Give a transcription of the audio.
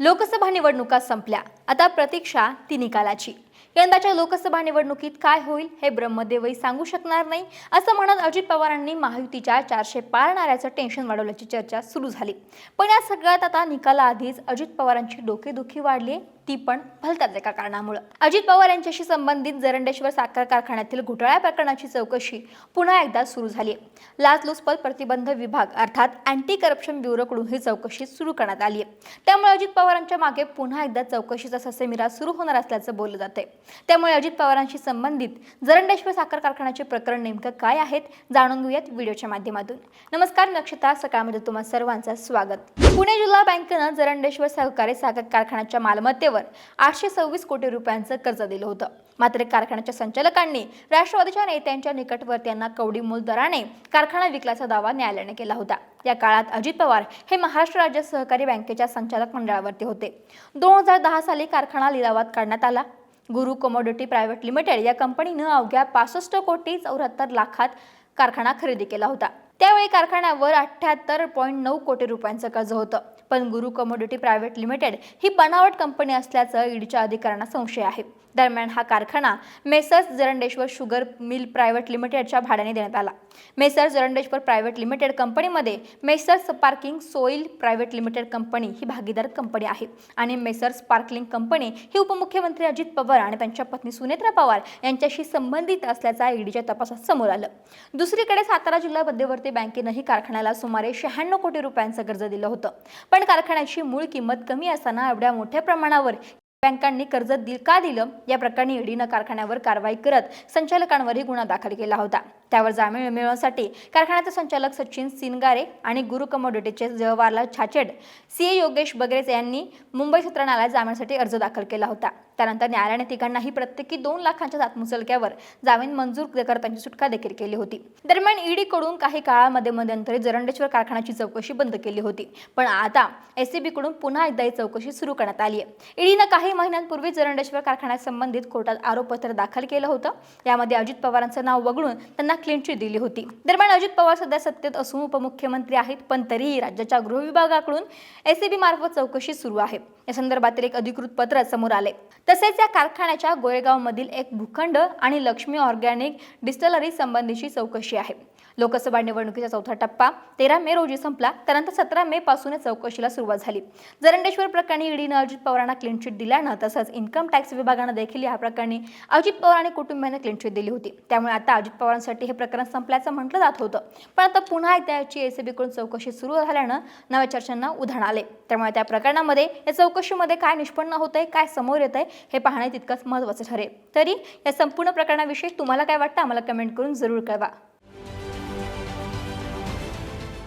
लोकसभा निवडणुका संपल्या. आता प्रतीक्षा ती निकालाची. यंदाच्या लोकसभा निवडणुकीत काय होईल हे ब्रह्मदेवही सांगू शकणार नाही असं म्हणत अजित पवारांनी महायुतीच्या चारशे पार नाऱ्याचं टेन्शन वाढवल्याची चर्चा सुरू झाली. पण या सगळ्यात आता निकालाआधीच अजित पवारांची डोकेदुखी वाढली ती पण भलत्याच एका कारणामुळं. अजित पवार यांच्याशी संबंधित जरंडेश्वर साखर कारखान्यातील घोटाळ्या प्रकरणाची चौकशी पुन्हा एकदा सुरू झाली लाचलुचपत प्रतिबंध विभाग अर्थात अँटी करप्शन ब्युरोकडून ही चौकशी सुरू करण्यात आली आहे. त्यामुळे अजित पवारांच्या मागे पुन्हा एकदा चौकशीचा ससेमिरा सुरू होणार असल्याचं बोललं जाते त्यामुळे अजित पवारांशी संबंधित जरंडेश्वर साखर कारखान्याचे प्रकरण नेमकं काय आहेत जाणून घेऊयात व्हिडिओच्या माध्यमातून. नमस्कार नक्षता. सकाळमध्ये तुम्हा सर्वांचं स्वागत. पुणे जिल्हा बँकेनं जरंडेश्वर सहकारी साखर कारखान्याच्या मालमत्तेवर आठशे सव्वीस कोटी रुपयांचं कर्ज दिलं होतं. मात्र कारखान्याच्या संचालकांनी राष्ट्रवादीच्या नेत्यांच्या निकटवर्तींना कवडी मूल दराने कारखाना विकल्याचा दावा न्यायालयाने केला होता. या काळात अजित पवार हे महाराष्ट्र राज्य सहकारी बँकेच्या संचालक मंडळावरती होते. दोन हजार दहा साली कारखाना लिलावात काढण्यात आला. गुरु कमोडिटी प्रायव्हेट लिमिटेड या कंपनीनं अवघ्या पासष्ट कोटी चौऱ्याहत्तर लाखात कारखाना खरेदी केला होता. त्यावेळी कारखान्यावर अठ्ठ्याहत्तर पॉईंट नऊ कोटी रुपयांचं कर्ज होतं. पण गुरु कमोडिटी प्रायव्हेट लिमिटेड ही बनावट कंपनी असल्याचं ईडीच्या अधिकाऱ्यांना संशय आहे. दरम्यान हा कारखाना Messrs Jarandeshwar sugar mill private लिमिटेडच्या भाड्याने देण्यात आला. मेसर्स जरंडेश्वर प्रायव्हेट लिमिटेड कंपनीमध्ये Messrs sparking soil private limited company ही भागीदार कंपनी आहे. आणि मेसर्स स्पार्कलिंग कंपनी ही उपमुख्यमंत्री अजित पवार आणि त्यांच्या पत्नी सुनेत्रा पवार यांच्याशी संबंधित असल्याचा ईडीच्या तपासात समोर आलं. दुसरीकडे सातारा जिल्हा मध्यवर्ती बँकेनंही कारखान्याला सुमारे शहाण्णव कोटी रुपयांचं कर्ज दिलं होतं. पण कारखान्याची मूळ किंमत कमी असताना एवढ्या मोठ्या प्रमाणावर बँकांनी कर्ज दिल का दिलं? या प्रकरणी ईडीनं कारखान्यावर कारवाई करत संचालकांवरही गुन्हा दाखल केला होता. त्यावर जामीन मिळवण्यासाठी कारखान्याचे संचालक सचिन सिनगारे आणि गुरु कमोडिटीचे जवाहरलाल छाचेड सी ए योगेश बगरेच यांनी मुंबई सत्र न्यायालयात जामीनसाठी अर्ज दाखल केला होता. त्यानंतर न्यायालयाने तिघांनाही प्रत्येकी दोन लाखांच्या जातमुचलक्यावर जामीन मंजूर करत त्यांची सुटका देखील केली होती. दरम्यान ईडीकडून काही काळामध्ये मध्यंतरी जरंडेश्वर कारखान्याची चौकशी बंद केली होती. पण आता एसीबीकडून पुन्हा एकदा ही चौकशी सुरू करण्यात आली आहे. ईडीनं काही महिन्यांपूर्वी जरंडेश्वर कारखान्यासंबंधित कोर्टात आरोपपत्र दाखल केलं होतं. यामध्ये अजित पवारांचं नाव वगळून त्यांना क्लीन चिट दिली होती. दरम्यान अजित पवार सध्या सत्तेत असून उपमुख्यमंत्री आहेत पण तरीही राज्याच्या गृह विभागाकडून एसीबी मार्फत चौकशी सुरू आहे. या संदर्भातील एक अधिकृत पत्र समोर आले. तसेच या कारखान्याच्या गोरेगावमधील एक भूखंड आणि लक्ष्मी ऑर्गॅनिक डिस्टलरी संबंधीची चौकशी आहे. लोकसभा निवडणुकीचा चौथा टप्पा. तेरा मे रोजी संपला त्यानंतर सतरा मे पासून या चौकशीला सुरुवात झाली. जरंडेश्वर प्रकरणी ईडीनं अजित पवारांना क्लीनचिट दिल्यानं तसंच इन्कम टॅक्स विभागानं देखील या प्रकरणी अजित पवार आणि कुटुंबियांना क्लीनचिट दिली होती. त्यामुळे आता अजित पवारांसाठी हे प्रकरण संपल्याचं म्हटलं जात होतं. पण आता पुन्हा एकदा याची एसीबीकडून चौकशी सुरू झाल्यानं नव्या चर्चांना उधाण आले. त्यामुळे त्या प्रकरणामध्ये या चौकशीमध्ये काय निष्पन्न होतंय काय समोर येत आहे हे पाहणे तितकंच महत्त्वाचं ठरेल. तरी या संपूर्ण प्रकरणाविषयी तुम्हाला काय वाटतं आम्हाला कमेंट करून जरूर कळवा.